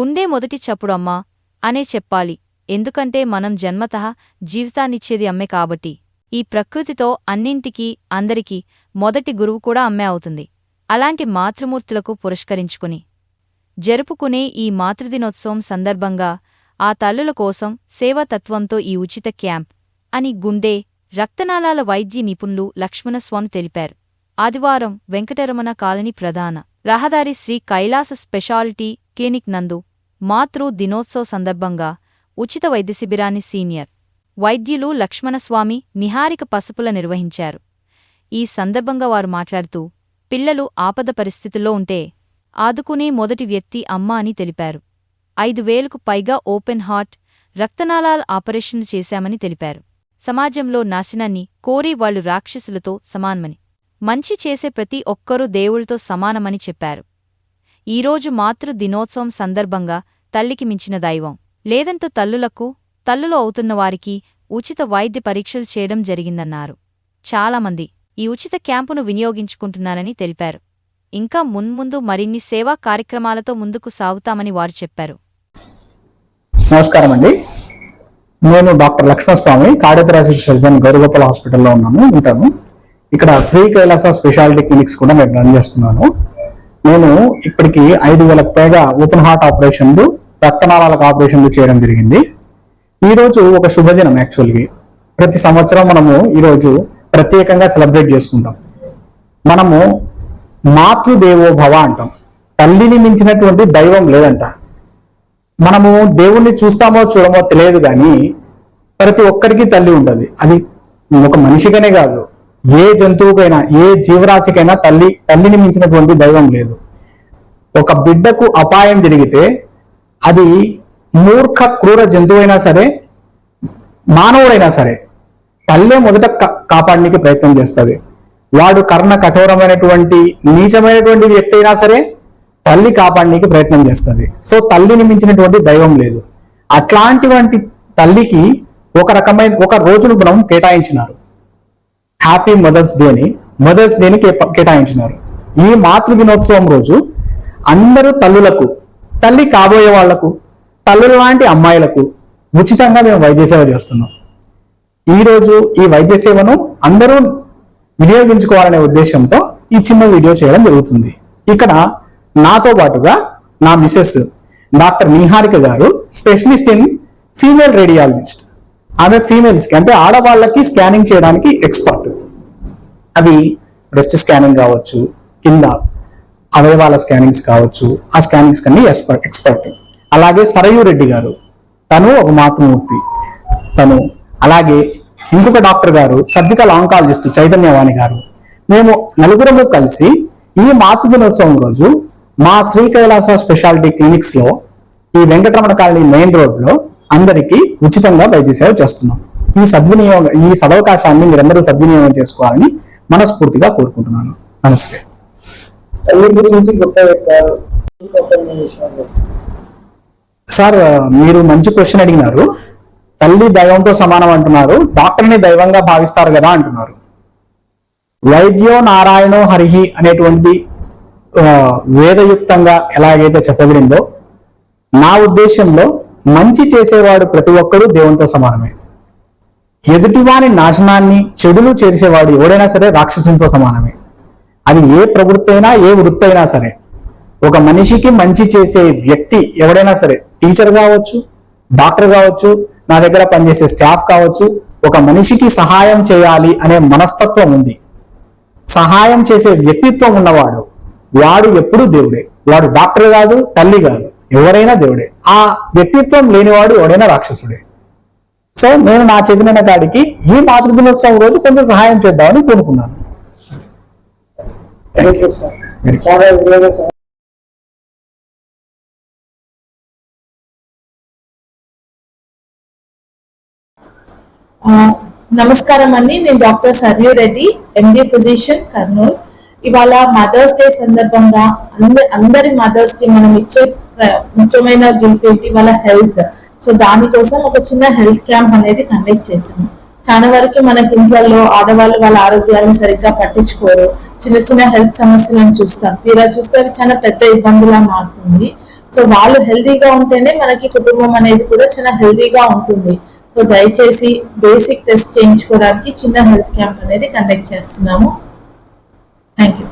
గుండె మొదటి చప్పుడు అమ్మా అనే చెప్పాలి. ఎందుకంటే మనం జన్మతః జీవితాన్నిచ్చేది అమ్మే కాబట్టి. ఈ ప్రకృతితో అన్నింటికీ అందరికీ మొదటి గురువు కూడా అమ్మే అవుతుంది. అలాంటి మాతృమూర్తులకు పురస్కరించుకుని. జరుపుకునే ఈ మాతృదినోత్సవం సందర్భంగా ఆ తల్లుల కోసం సేవాతత్వంతో ఈ ఉచిత క్యాంప్ అని గుండె రక్తనాళాల వైద్య నిపుణులు లక్ష్మణస్వామి తెలిపారు. ఆదివారం వెంకటరమణ కాలనీ ప్రధాన రహదారి శ్రీ కైలాస స్పెషాలిటీ క్లినిక్ నందు మాతృ దినోత్సవ సందర్భంగా ఉచిత వైద్య శిబిరాన్ని సీనియర్ వైద్యులు లక్ష్మణస్వామి నిహారిక పసుపుల నిర్వహించారు. ఈ సందర్భంగా వారు మాట్లాడుతూ పిల్లలు ఆపద పరిస్థితుల్లో ఉంటే ఆదుకునే మొదటి వ్యక్తి అమ్మ అని తెలిపారు. ఐదు వేలకు పైగా ఓపెన్ హార్ట్ రక్తనాళాల ఆపరేషన్లు చేశామని తెలిపారు. సమాజంలో నాశనాన్ని కోరి వాళ్ళు రాక్షసులతో సమానమని మంచి చేసే ప్రతి ఒక్కరూ దేవుళ్ళతో సమానమని చెప్పారు. ఈరోజు మాతృ దినోత్సవం సందర్భంగా తల్లికి మించిన దైవం. లేదంటూ తల్లులకు తల్లులు అవుతున్నవారికి ఉచిత వైద్య పరీక్షలు చేయడం జరిగిందన్నారు. చాలామంది ఈ ఉచిత క్యాంపును వినియోగించుకుంటున్నారని తెలిపారు. ఇంకా మున్ముందు మరిన్ని సేవా కార్యక్రమాలతో ముందుకు సాగుతామని వారు చెప్పారు. నమస్కారం అండి నేను doctor Lakshmanaswamy cardiothoracic surgeon Gouragopal హాస్పిటల్లో ఉన్నాను ఉంటాను. ఇక్కడ శ్రీ కైలాస స్పెషాలిటీ క్లినిక్స్ కూడా నేను రన్ చేస్తున్నాను. నేను ఇప్పటికి ఐదు వేలకు పైగా ఓపెన్ హార్ట్ ఆపరేషన్లు రక్తనాళాలకు ఆపరేషన్లు చేయడం జరిగింది. ఈ రోజు ఒక శుభదినం యాక్చువల్గా ప్రతి సంవత్సరం మనము ఈరోజు ప్రత్యేకంగా సెలబ్రేట్ చేసుకుంటాం. మనము మాతృదేవో భవ అంటాం. తల్లిని మించినటువంటి దైవం లేదంట. మనము దేవుణ్ణి చూస్తామో చూడమో తెలియదు కానీ ప్రతి ఒక్కరికి తల్లి ఉంటుంది. అది ఒక మనిషికనే కాదు. ఏ జంతువుకైనా ఏ జీవరాశికైనా తల్లి తల్లిని మించినటువంటి దైవం లేదు. ఒక బిడ్డకు అపాయం జరిగితే అది మూర్ఖ క్రూర జంతువైనా సరే మానవుడైనా సరే తల్లే మొదట కాపాడడానికి ప్రయత్నం చేస్తుంది. వాడు కర్ణ కఠోరమైనటువంటి నీచమైనటువంటి వ్యక్తి అయినా సరే తల్లి కాపాడడానికి ప్రయత్నం చేస్తుంది. సో తల్లిని మించినటువంటి దైవం లేదు. అట్లాంటివంటి తల్లికి ఒక రకమైన ఒక రోజును మనం కేటాయించినారు. హ్యాపీ మదర్స్ డేని మదర్స్ డేని కేటాయించినారు. ఈ మాతృ దినోత్సవం రోజు అందరూ తల్లులకు తల్లి కాబోయే వాళ్ళకు తల్లుల లాంటి అమ్మాయిలకు ఉచితంగా మేము వైద్య సేవ చేస్తున్నాం. ఈరోజు ఈ వైద్య సేవను అందరూ వినియోగించుకోవాలనే ఉద్దేశంతో ఈ చిన్న వీడియో చేయడం జరుగుతుంది. ఇక్కడ నాతో పాటుగా నా Mrs doctor Niharika garu specialist in female radiologist. ఆమె ఫీమేల్స్ అంటే ఆడవాళ్ళకి స్కానింగ్ చేయడానికి ఎక్స్పర్ట్. అవి బ్రెస్ట్ స్కానింగ్ కావచ్చు కింద అవయవాల స్కానింగ్స్ కావచ్చు ఆ స్కానింగ్స్ కన్నీ ఎక్స్పర్ట్ ఎక్స్పర్ట్ అలాగే సరయూ రెడ్డి గారు తను ఒక మాతృమూర్తి. తను అలాగే ఇంకొక డాక్టర్ గారు సర్జికల్ ఆంకాలజిస్ట్ చైతన్యవాణి గారు. మేము నలుగురము కలిసి ఈ మాతృ దినోత్సవం రోజు మా శ్రీ కైలాస స్పెషాలిటీ క్లినిక్స్లో ఈ వెంకటరమణ కాలనీ మెయిన్ రోడ్లో అందరికీ ఉచితంగా వైద్య సేవ చేస్తున్నాం. ఈ సద్వినియోగం ఈ సదవకాశాన్ని మీరందరూ సద్వినియోగం చేసుకోవాలని మనస్ఫూర్తిగా కోరుకుంటున్నాను. నమస్తే. తల్లి గురించి గొప్ప చెప్పారు. సార్ మీరు మంచి క్వశ్చన్ అడిగినారు. తల్లి దైవంతో సమానం అంటున్నారు. డాక్టర్ని దైవంగా భావిస్తారు కదా అంటున్నారు. వైద్యో నారాయణో హరిహి అనేటువంటి వేదయుక్తంగా ఎలాగైతే చెప్పబడిందో నా ఉద్దేశంలో మంచి చేసేవాడు ప్రతి ఒక్కరూ దేవునితో సమానమే. ఎదుటివాని నాశనాన్ని చెడులు చేసేవాడు ఎవడైనా సరే రాక్షసునితో సమానమే. అది ఏ ప్రవృత్తి అయినా ఏ వృత్తి అయినా సరే ఒక మనిషికి మంచి చేసే వ్యక్తి ఎవడైనా సరే టీచర్ కావచ్చు డాక్టర్ కావచ్చు నా దగ్గర పనిచేసే స్టాఫ్ కావచ్చు ఒక మనిషికి సహాయం చేయాలి అనే మనస్తత్వం ఉంది. సహాయం చేసే వ్యక్తిత్వం ఉన్నవాడు వాడు ఎప్పుడు దేవుడే. వాడు డాక్టర్ కాదు తల్లి కాదు ఎవరైనా దేవుడే. ఆ వ్యక్తిత్వం లేనివాడు ఎవడైనా రాక్షసుడే. సో నేను నా చదివిన కాడికి ఈ మాతృదినోత్సవం రోజు కొంచెం సహాయం చేద్దామని కోరుకున్నాను. థ్యాంక్ యూ సార్ చాలా విలువైన సార్ నమస్కారం అండి. నేను doctor Saryu Reddy MD physician Kurnool. ఇవాళ మదర్స్ డే సందర్భంగా అందరి అందరి మదర్స్కి మనం ఇచ్చే ముఖ్యమైన గిఫ్ట్ ఇవాళ హెల్త్. సో దానికోసం ఒక చిన్న హెల్త్ క్యాంప్ అనేది కండక్ట్ చేశాము. చాలా వరకు మన ఇంట్లో ఆడవాళ్ళు వాళ్ళ ఆరోగ్యాన్ని సరిగ్గా పట్టించుకోరు. చిన్న చిన్న హెల్త్ సమస్యలను చూస్తాం. తీరా చూస్తే అవి చాలా పెద్ద ఇబ్బందిలా మారుతుంది. సో వాళ్ళు హెల్తీగా ఉంటేనే మనకి కుటుంబం అనేది కూడా చాలా హెల్తీగా ఉంటుంది. సో దయచేసి బేసిక్ టెస్ట్ చేయించుకోవడానికి చిన్న హెల్త్ క్యాంప్ అనేది కండక్ట్ చేస్తున్నాము. Thank you